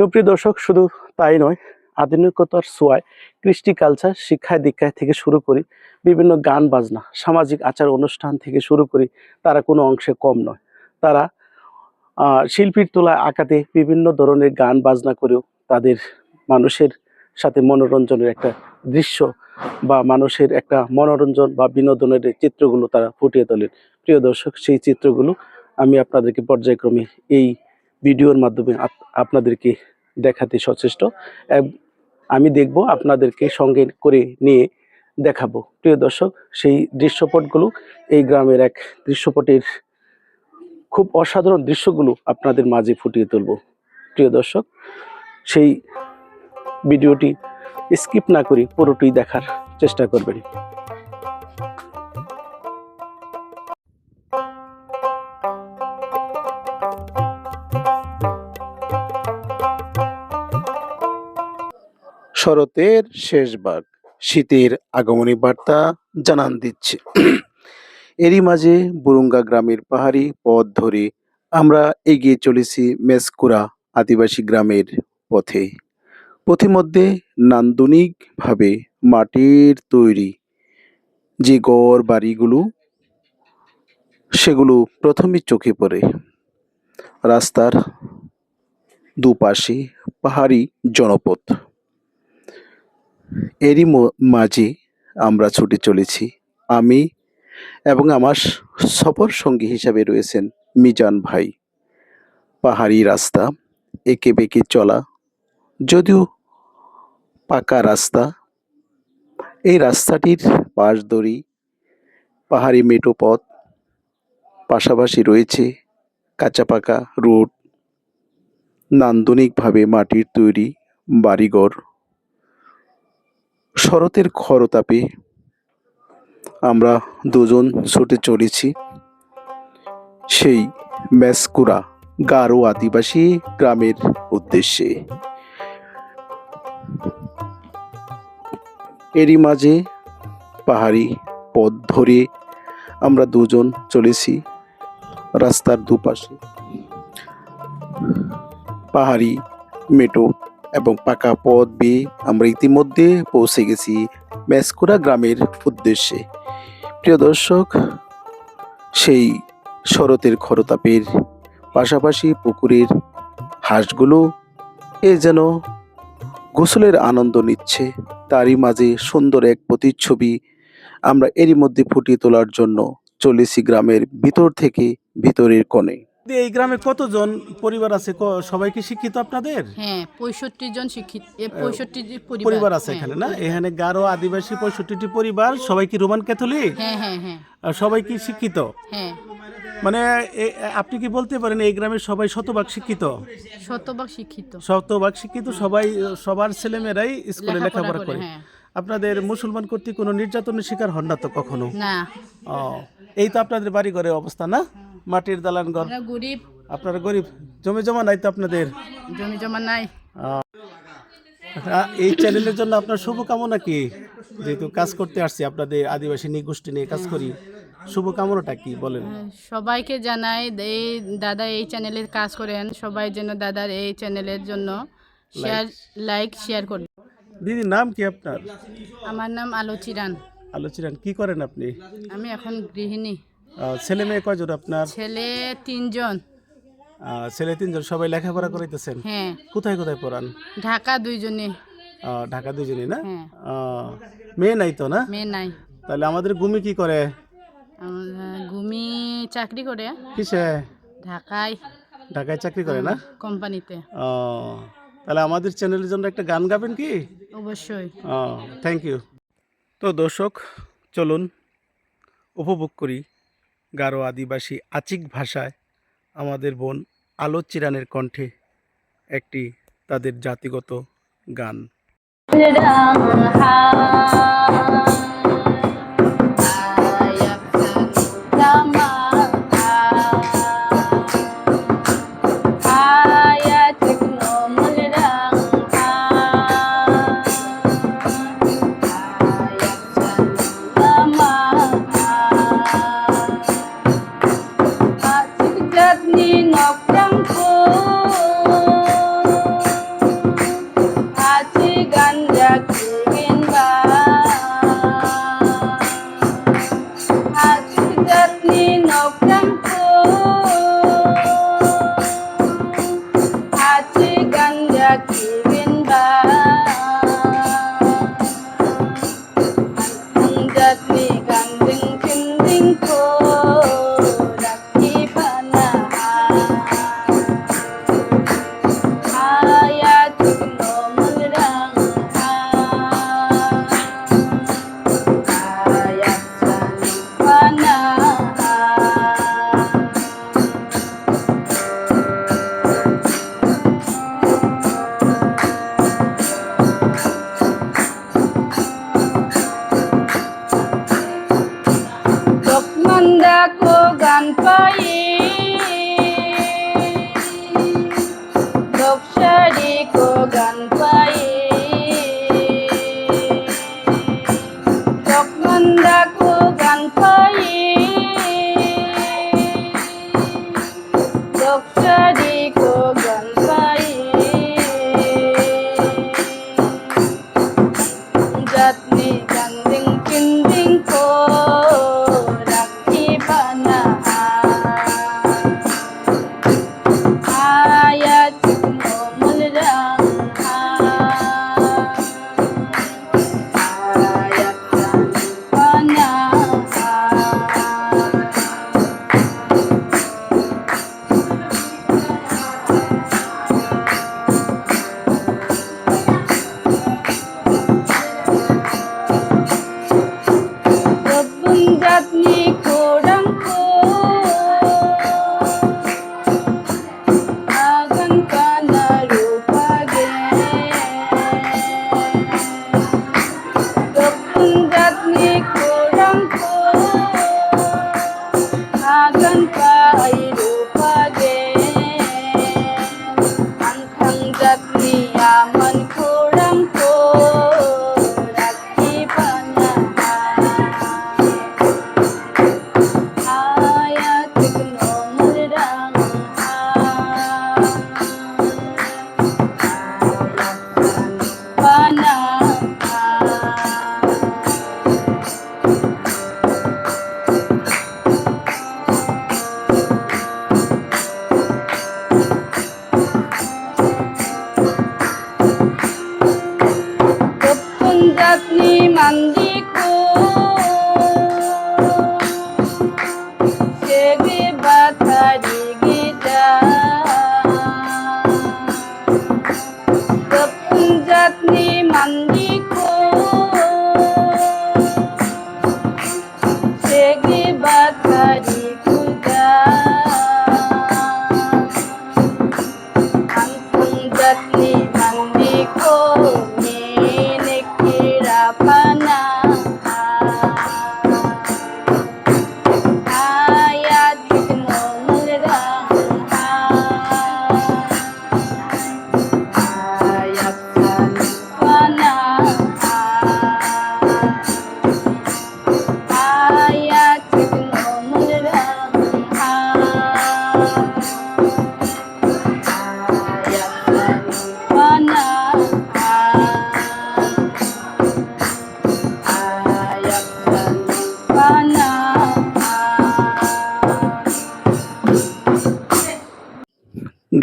সুপ্রিয় দর্শক, শুধু তাই নয়, আধুনিকতার সোয়ায় কৃষ্টি কালচার শিক্ষায় দীক্ষায় থেকে শুরু করি, বিভিন্ন গান বাজনা, সামাজিক আচার অনুষ্ঠান থেকে শুরু করি, তারা কোনো অংশে কম নয়। তারা শিল্পীর তোলায় আঁকাতে বিভিন্ন ধরনের গান বাজনা করেও তাদের মানুষের সাথে মনোরঞ্জনের একটা দৃশ্য বা মানুষের একটা মনোরঞ্জন বা বিনোদনের চিত্রগুলো তারা ফুটিয়ে তোলেন। প্রিয় দর্শক, সেই চিত্রগুলো আমি আপনাদেরকে পর্যায়ক্রমে এই ভিডিওর মাধ্যমে আপ- আপনাদেরকে দেখাতে সচেষ্ট আমি দেখব আপনাদেরকে সঙ্গে করে নিয়ে দেখাবো। প্রিয় দর্শক, সেই দৃশ্যপটগুলো, এই গ্রামের এক দৃশ্যপটের খুব অসাধারণ দৃশ্যগুলো আপনাদের মাঝে ফুটিয়ে তুলব। প্রিয় দর্শক, সেই ভিডিওটি স্কিপ না করে পুরোটি দেখার চেষ্টা করবেন। শরতের শেষ ভাগ শীতের আগমনী বার্তা জানান দিচ্ছে। এরই মাঝে বুরুঙ্গা গ্রামের পাহাড়ি পথ ধরে আমরা এগিয়ে চলেছি মেসকুরা আদিবাসী গ্রামের পথে। পথিমধ্যে নান্দনিকভাবে মাটির তৈরি যে গড় বাড়িগুলো, সেগুলো প্রথমে চোখে পড়ে। রাস্তার দুপাশে পাহাড়ি জনপথ। এরই মাঝে আমরা ছুটে চলেছি। আমি এবং আমার সফর সঙ্গী হিসাবে রয়েছেন মিজান ভাই। পাহাড়ি রাস্তা, এঁকে বেঁকে চলা, যদিও পাকা রাস্তা। এই রাস্তাটির পাশ ধরেই পাহাড়ি মেটো পথ, পাশাপাশি রয়েছে কাঁচা পাকা রোড, নান্দনিকভাবে মাটির তৈরি বাড়িঘর। শরতের খরতাপে আমরা দুজন ছুটে চলেছি। সেই মেসকুরা গারো আদিবাসী গ্রামের উদ্দেশ্যে। এরই মাঝে পাহাড়ি পথ ধরে আমরা দুজন চলেছি রাস্তার দুপাশে। পাহাড়ি মেটো এবং পাকা পথ বেয়ে আমরা ইতিমধ্যে পৌঁছে গেছি মেসকুরা গ্রামের উদ্দেশ্যে। প্রিয় দর্শক, সেই শরতের খরতাপের পাশাপাশি পুকুরের হাঁসগুলো এ যেন গোসলের আনন্দ নিচ্ছে। তারই মাঝে সুন্দর এক প্রতিচ্ছবি আমরা এরই মধ্যে ফুটিয়ে তোলার জন্য চলেছি গ্রামের ভিতর থেকে ভিতরের কোণে। এই গ্রামে কতজন পরিবার আছে? সবাই কি শিক্ষিত আপনাদের? হ্যাঁ পঁয়ষট্টি জন শিক্ষিত পঁয়ষট্টি পরিবার। আছে হ্যাঁ, এখানে না? এখানে গারো আদিবাসী পঁয়ষট্টিটি পরিবার সবাই কি রোমান ক্যাথলিক? হ্যাঁ হ্যাঁ সবাই কি শিক্ষিত? মানে আপনি কি বলতে পারেন এই গ্রামের সবাই শতভাগ শিক্ষিত? শতভাগ শিক্ষিত। শতভাগ শিক্ষিত সবাই সবার ছেলেমেয়েরাই স্কুলে লেখাপড়া করে। আপনাদের মুসলমান কর্তৃক কোনো নির্যাতনের শিকার হন না তো কখনো? না। ও এই তো আপনাদের বাড়ি ঘরের অবস্থা না? মাটির দালান ঘর। গরিব। আপনারা গরিব। জমি জমা নাই তো আপনাদের? জমি জমা নাই। এই চ্যানেলের জন্য আপনার শুভকামনা কি? যেহেতু কাজ করতে আসছি আপনাদের আদিবাসী নিগোষ্ঠী নিয়ে কাজ করি শুভকামনাটা কি বলেন? সবাইকে জানাই এই দাদা এই চ্যানেলে কাজ করেন সবাই যেন দাদার এই চ্যানেলের জন্য শেয়ার লাইক শেয়ার করবে দিদি নাম কি আপনার? আমার নাম আলোচিরান আলোচনান কি করেন আপনি? আমি এখন গৃহিণী। ছেলে মেয়ে কয়জন আপনার? ছেলে তিনজন। ছেলে তিনজন সবাই লেখাপড়া করাইতেছেন? হ্যাঁ। কোথায় কোথায় পড়ান? ঢাকা দুইজনে। ঢাকা দুজনই না? হ্যাঁ। মেয়ে নাই তো না? মেয়ে নাই। তাহলে আমাদের গুমি কি করে? গুমি চাকরি করে। কিসে? ঢাকায়। ঢাকায় চাকরি করে না? কোম্পানিতে। ও তাহলে আমাদের চ্যানেলের জন্য একটা গান গাবেন কি? অবশ্যই। ও থ্যাংক ইউ তো দর্শক চলুন উপভোগ করি। গারো আদিবাসী আচিক ভাষায় আমাদের বোন আলো চিরানের কণ্ঠে একটি তাদের জাতিগত গান। আপনি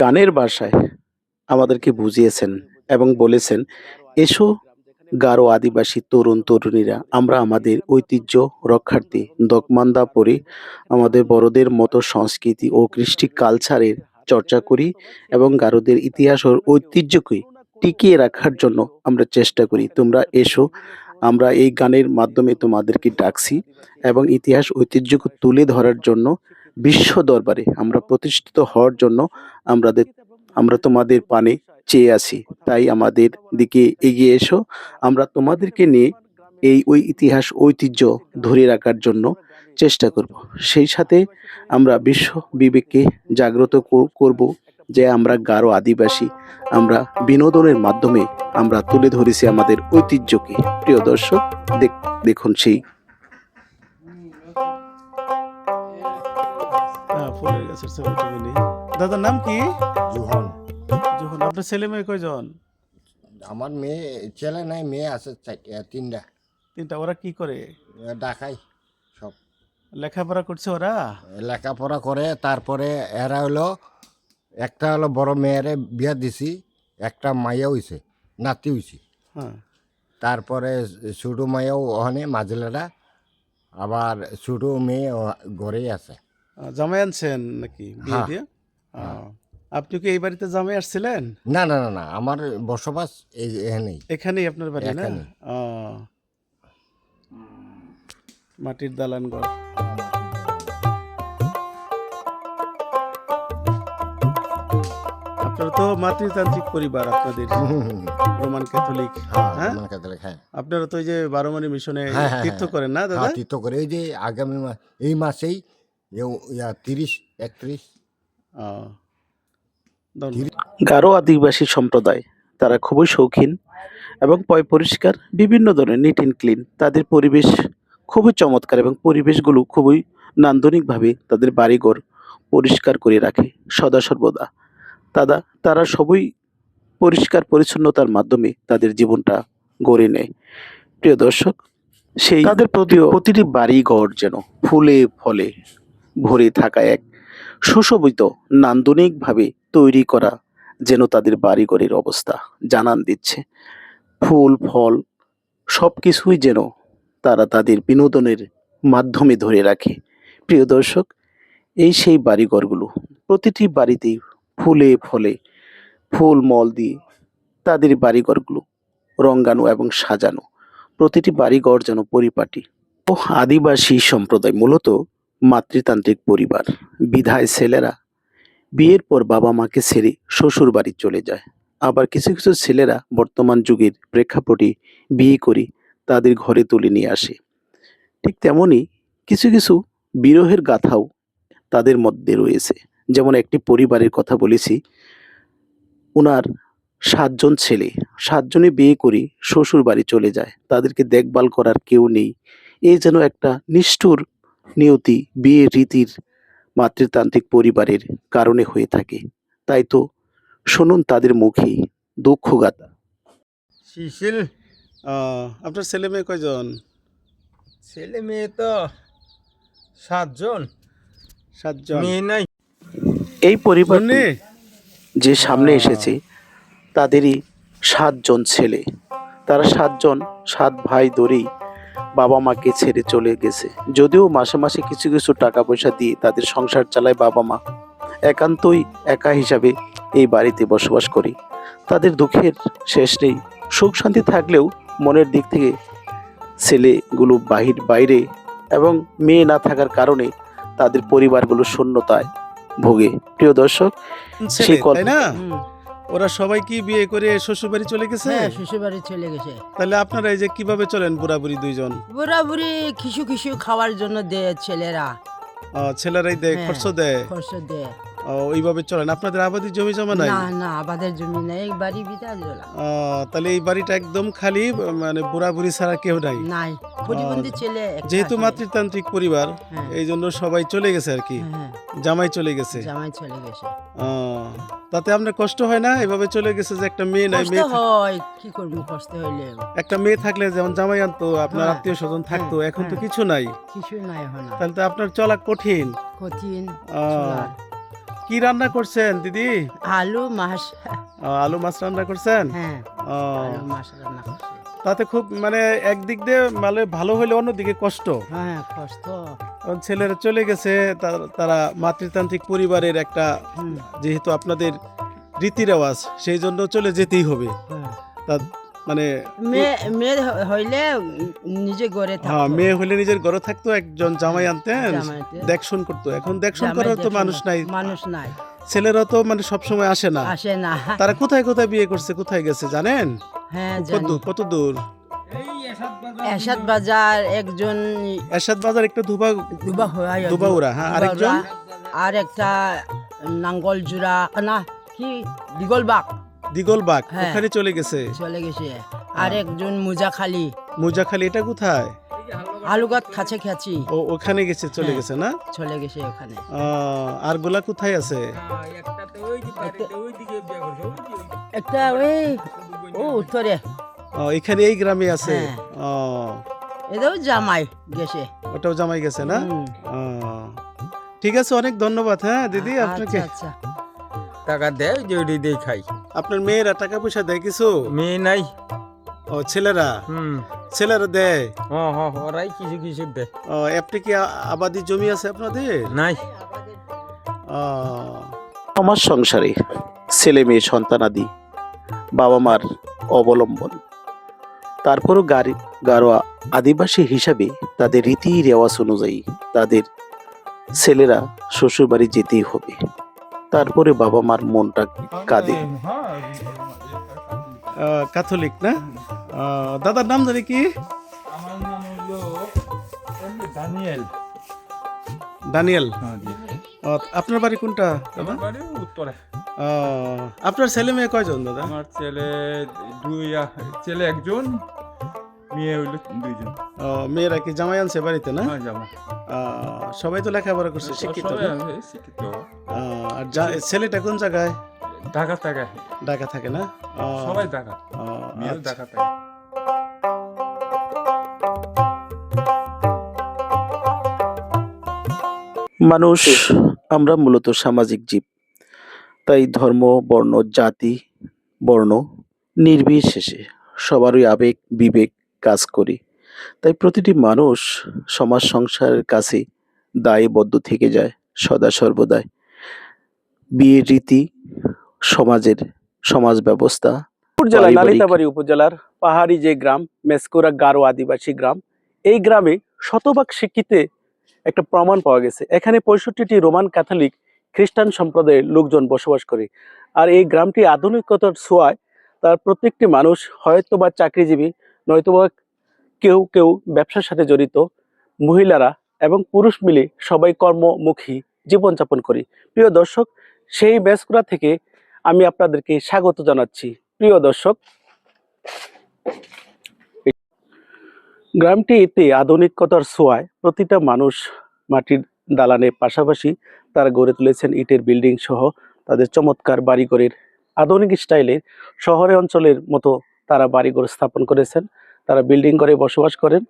গানের ভাষায় আমাদেরকে বুঝিয়েছেন এবং বলেছেন, এসো গারো আদিবাসী তরুণ তরুণীরা, আমরা আমাদের ঐতিহ্য রক্ষার্থে দকমান্দা পরে আমাদের বড়দের মতো সংস্কৃতি ও কৃষ্টি কালচারের চর্চা করি এবং গারোদের ইতিহাস ও ঐতিহ্যকে টিকিয়ে রাখার জন্য আমরা চেষ্টা করি। তোমরা এসো, আমরা এই গানের মাধ্যমে তোমাদেরকে ডাকছি এবং ইতিহাস ঐতিহ্যকে তুলে ধরার জন্য বিশ্ব দরবারে আমরা প্রতিষ্ঠিত হওয়ার জন্য আমাদের, আমরা তোমাদের পানে চেয়ে আছি। তাই আমাদের দিকে এগিয়ে এসো। আমরা তোমাদেরকে নিয়ে এই ওই ইতিহাস, ঐতিহ্য ধরে রাখার জন্য চেষ্টা করব। সেই সাথে আমরা বিশ্ব বিবেককে জাগ্রত কর- করব যে আমরা গারো আদিবাসী। আমরা বিনোদনের মাধ্যমে আমরা তুলে ধরেছি আমাদের ঐতিহ্যকে। প্রিয় দর্শক, দেখ- দেখুন সেই দাদার নাম কি? জুহন। যখন আপনার ছেলে মেয়ে কয়জন? আমার মেয়ে ছেলে নাই মেয়ে আছে তিনটা। তিনটা ওরা কি করে? ডাকাই সব। লেখাপড়া করছে ওরা? লেখাপড়া করে তারপরে এরা হলো একটা হলো বড় মেয়েরে বিয়া দিছি একটা মাইয়া হইছে নাতি হইছে। হ্যাঁ। তারপরে ছোটো মাইয়াও ওখানে মাজলেরা আবার ছোটো মেয়ে ঘরেই আছে। জামাই আনছেন নাকি বিয়ে হ্যাঁ। দিয়ে? আপনি কি এই বাড়িতে জামাই আসছিলেন? না না না না আমার বসবাস এই এখানেই। এখানেই আপনার বাড়ি না? মাটির দালান ঘর। আপনার তো মাতৃতান্ত্রিক পরিবার আপনাদের রোমান ক্যাথলিক হ্যাঁ হ্যাঁ? আমার হ্যাঁ। আপনারা তো ওই যে বারোমারি মিশনে হ্যাঁ, হ্যাঁ, তীর্থ হ্যাঁ। করেন না দাদা? হ্যাঁ তীর্থ করে। এই যে আগামী এই মাসেই ইয়া তিরিশ একত্রিশ। গারো আদিবাসী সম্প্রদায় তারা খুবই শৌখিন এবং পয় পরিষ্কার বিভিন্ন ধরনের নিট অ্যান্ড ক্লিন তাদের পরিবেশ খুবই চমৎকার এবং পরিবেশগুলো খুবই নান্দনিকভাবে তাদের বাড়িঘর পরিষ্কার করে রাখে সদা সর্বদা। তারা তারা সবই পরিষ্কার পরিচ্ছন্নতার মাধ্যমে তাদের জীবনটা গড়ে নেয়। প্রিয় দর্শক সেই তাদের প্রতিও প্রতিটি বাড়ি ঘর যেন ফুলে ফলে ভরে থাকা এক সুশোভিত নান্দনিকভাবে তৈরি করা যেন তাদের বাড়িঘরের অবস্থা জানান দিচ্ছে। ফুল, ফল সব কিছুই যেন তারা তাদের বিনোদনের মাধ্যমে ধরে রাখে। প্রিয় দর্শক, এই সেই বাড়িঘরগুলো, প্রতিটি বাড়িতেই ফুলে ফলে ফুল, মল দিয়ে তাদের বাড়িঘরগুলো রঙ্গানো এবং সাজানো। প্রতিটি বাড়িঘর যেন পরিপাটি। ও আদিবাসী সম্প্রদায়, মূলত মাতৃতান্ত্রিক পরিবার। বিধায় ছেলেরা বিয়ের পর বাবা মাকে ছেড়ে শ্বশুর বাড়ি চলে যায়। আবার কিছু কিছু ছেলেরা বর্তমান যুগের প্রেক্ষাপটে বিয়ে করে তাদের ঘরে তুলে নিয়ে আসে। ঠিক তেমনই কিছু কিছু বিরহের গাথাও তাদের মধ্যে রয়েছে। যেমন একটি পরিবারের কথা বলেছি ওনার সাতজন ছেলে। সাতজনে বিয়ে করে শ্বশুর বাড়ি চলে যায়। তাদেরকে দেখভাল করার কেউ নেই। এই যেন একটা নিষ্ঠুর নিয়তি বিয়ের রীতির মাতৃতান্ত্রিক পরিবারের কারণে হয়ে থাকে। তাই তো শুনুন তাদের মুখে দুঃখগাথা। শিশিল আপনার ছেলে মেয়ে কয়জন? ছেলে মেয়ে তো সাতজন। সাতজন। মেয়ে নাই। এই পরিবার যে সামনে এসেছে তাদেরই সাতজন ছেলে। তারা সাতজন সাত ভাই ধরেই বাবা মাকে ছেড়ে চলে গেছে। যদিও মাসে মাসে কিছু কিছু টাকা পয়সা দিয়ে তাদের সংসার চালায় বাবা মা। একান্তই একা হিসাবে এই বাড়িতে বসবাস করি। তাদের দুঃখের শেষ নেই। সুখ শান্তি থাকলেও মনের দিক থেকে ছেলেগুলো বাহির বাইরে এবং মেয়ে না থাকার কারণে তাদের পরিবারগুলো শূন্যতায় ভোগে। প্রিয় দর্শক সেই হুম, ওরা সবাই কি বিয়ে করে শ্বশুর বাড়ি চলে গেছে? হ্যাঁ শ্বশুর বাড়ি চলে গেছে। তাহলে আপনারা এই যে কীভাবে চলেন বুড়াবুড়ি দুইজন? বুড়াবুড়ি কিছু কিছু খাওয়ার জন্য দেয় ছেলেরা। ও ছেলেরাই দেয় হ্যাঁ। খরচ দেয়। খরচ দেয়। ওইভাবে চলেন। আপনাদের আবাদি জমি জমা নাই? না না আমাদের জমি নেই বাড়ি বিটা জোলা তাহলে এই বাড়িটা একদম খালি মানে বুড়া বুড়ি ছাড়া কেউ নাই? নাই প্রতিবন্ধী ছেলে যেহেতু মাতৃতান্ত্রিক পরিবার হ্যাঁ, এই জন্য সবাই চলে গেছে আর কি। হ্যাঁ, জামাই চলে গেছে। জামাই চলে গেছে। তাতে আপনার কষ্ট হয় না? এভাবে চলে গেছে যে একটা মেয়ে নাই মেয়ে হয় কি করব কষ্ট হইলে? একটা মেয়ে থাকলে যেমন জামাই আনতো আপনার হ্যাঁ, আত্মীয় স্বজন থাকতো হ্যাঁ, এখন তো হ্যাঁ। কিছু নাই। কিছু নাই হয় না তাহলে তো আপনার চলা কঠিন। কঠিন। কি রান্না করছেন দিদি? আলু মাছ। আলু মাছ রান্না করছেন? হ্যাঁ আলু মাছ রান্না করছে। তাতে খুব মানে একদিক দিয়ে মানে ভালো হলে অন্যদিকে কষ্ট। হ্যাঁ কষ্ট। ছেলেরা চলে গেছে তারা মাতৃতান্ত্রিক পরিবারের একটা যেহেতু আপনাদের রীতি রেওয়াজ সেই জন্য চলে যেতেই হবে। হ্যাঁ। তা মানে মেয়ে হইলে নিজে গড়ে হ্যাঁ মেয়ে হলে নিজের ঘরে থাকতো একজন জামাই আনতেন। দেখশন করতো। এখন দেখশন করার তো মানুষ নাই। মানুষ নাই। ছেলেরা তো মানে সবসময় আসে না। আসে না। তারা কোথায় কোথায় বিয়ে করছে কোথায় গেছে জানেন? হ্যাঁ কত দূর এরশাদ বাজার একজন এরশাদ বাজার একটা ধুবা দুবা হয় দুবাউরা, হ্যাঁ, আরেকজন? আর একটা নাঙ্গল জুড়া না কি? দিগলবাগ। দিগলবাগ হ্যাঁ। ওখানে চলে গেছে। চলে গেছে। আর একজন মুজাখালি। মুজাখালি এটা কোথায়? আলুগাত খাছে খাচি। ও ওখানে গেছে চলে হ্যাঁ। গেছে না? চলে গেছে ওখানে। আহ, আর গোলা কোথায় আছে? একটা ওই ও উত্তরে। এখানে এই গ্রামে আছে। হ্যাঁ। এটাও জামাই গেছে। ওটাও জামাই গেছে না? হুম। ঠিক আছে অনেক ধন্যবাদ হ্যাঁ দিদি আচ্ছা, আপনাকে। আচ্ছা। টাকা দেয় যে ওটি দিয়ে খাই। আপনার মেয়েরা টাকা পয়সা দেয় কিছু? মেয়ে নাই। ও ছেলেরা? হুম। ছেলেরা দেয়? হ হ ওরাই কিছু কিছু দেয়। ও, আপনি কি আবাদি জমি আছে আপনাদের? নাই। আহ, আমার সংসারে ছেলে মেয়ে সন্তানাদি বাবা মার অবলম্বন। তারপরও গাড়ি গারোয়া আদিবাসী হিসাবে তাদের রীতি রেওয়াজ অনুযায়ী তাদের ছেলেরা শ্বশুরবাড়ি যেতেই হবে। তারপরে বাবা মার মনটা কাঁদে। ক্যাথলিক না? দাদার নাম জানি কি? আমার নাম হলো দানিয়েল। দানিয়েল। আপনার বাড়ি কোনটা দাদা? উত্তরে। আপনার ছেলে মেয়ে কয়জন দাদা? আমার ছেলে দুই ছেলে একজন মেয়ে হইল দুইজন। মেয়েরা কি জামাই আনছে বাড়িতে না? হ্যাঁ জামা আহ, সবাই তো লেখাপড়া করছে শিক্ষিত? আছে, শিক্ষিত। আহ, আর যা- ছেলেটা কোন জায়গায়? ঢাকা থাকে। ঢাকা থাকে না? সবাই ঢাকা। মেয়েও আচ্ছা। ঢাকা থাকে। মানুষ আমরা মূলত সামাজিক জীব। তাই ধর্ম বর্ণ জাতি বর্ণ নির্বিশেষে সবারই আবেগ বিবেক কাজ করি। তাই প্রতিটি মানুষ সমাজ সংসারের কাছে দায়বদ্ধ থেকে যায় সদা সর্বদাই। বিয়ের রীতি সমাজের সমাজ ব্যবস্থা জেলার। নালিতাবাড়ি উপজেলার পাহাড়ি যে গ্রাম মেসকুরা গারো আদিবাসী গ্রাম এই গ্রামে শতভাগ শিক্ষিতে একটা প্রমাণ পাওয়া গেছে এখানে পঁয়ষট্টিটি রোমান ক্যাথলিক খ্রিস্টান সম্প্রদায়ের লোকজন বসবাস করে আর এই গ্রামটি আধুনিকতার ছোঁয়ায় তার প্রত্যেকটি মানুষ হয়তো বা চাকরিজীবী নয়তোবা কেউ কেউ ব্যবসার সাথে জড়িত মহিলারা এবং পুরুষ মিলে সবাই কর্মমুখী জীবনযাপন করি প্রিয় দর্শক সেই মেসকুরা থেকে আমি আপনাদেরকে স্বাগত জানাচ্ছি। প্রিয় দর্শক গ্রামটি এতে আধুনিকতার ছোঁয়ায় প্রতিটা মানুষ মাটির দালানের পাশাপাশি তারা গড়ে তুলেছেন ইটের বিল্ডিং সহ তাদের চমৎকার বাড়িঘরের আধুনিক স্টাইলের শহরে অঞ্চলের মতো তারা বাড়িঘর স্থাপন করেছেন। তারা বিল্ডিং করে বসবাস করেন,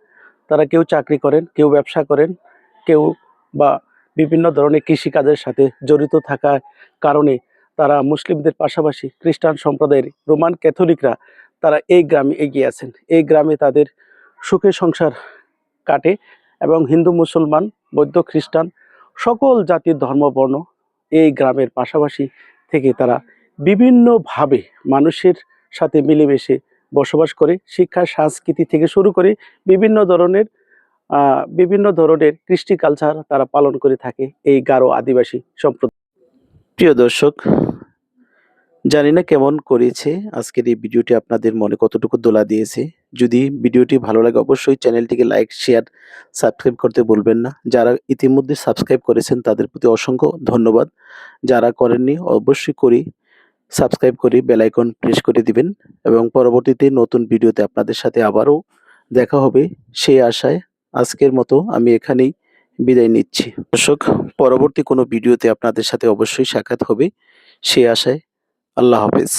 তারা কেউ চাকরি করেন, কেউ ব্যবসা করেন, কেউ বা বিভিন্ন ধরনের কৃষিকাজের সাথে জড়িত থাকার কারণে তারা মুসলিমদের পাশাপাশি খ্রিস্টান সম্প্রদায়ের রোমান ক্যাথলিকরা তারা এই গ্রামে এগিয়ে আছেন। এই গ্রামে তাদের সুখে সংসার কাটে এবং হিন্দু, মুসলমান, বৌদ্ধ, খ্রিস্টান সকল জাতির ধর্ম, বর্ণ এই গ্রামের পাশাপাশি থেকে তারা বিভিন্নভাবে মানুষের সাথে মিলেমিশে বসবাস করে, শিক্ষা, সংস্কৃতি থেকে শুরু করে বিভিন্ন ধরনের বিভিন্ন ধরনের কৃষ্টি কালচার তারা পালন করে থাকে এই গারো আদিবাসী সম্প্রদায়। প্রিয় দর্শক, জানি না কেমন করেছে আজকের এই ভিডিওটি, আপনাদের মনে কতটুকু দোলা দিয়েছে। যদি ভিডিওটি ভালো লাগে, অবশ্যই চ্যানেলটিকে লাইক শেয়ার সাবস্ক্রাইব করতে বলবেন না। যারা ইতিমধ্যে সাবস্ক্রাইব করেছেন, তাদের প্রতি অসংখ্য ধন্যবাদ। যারা করেননি, অবশ্যই করি সাবস্ক্রাইব করে বেলাইকন প্রেস করে দিবেন। এবং পরবর্তীতে নতুন ভিডিওতে আপনাদের সাথে আবারও দেখা হবে। সেই আশায় আজকের মতো আমি এখানেই বিদায় নিচ্ছি। দর্শক, পরবর্তী কোনো ভিডিওতে আপনাদের সাথে অবশ্যই সাক্ষাৎ হবে। সে আশায় আল্লাহ হাফেজ।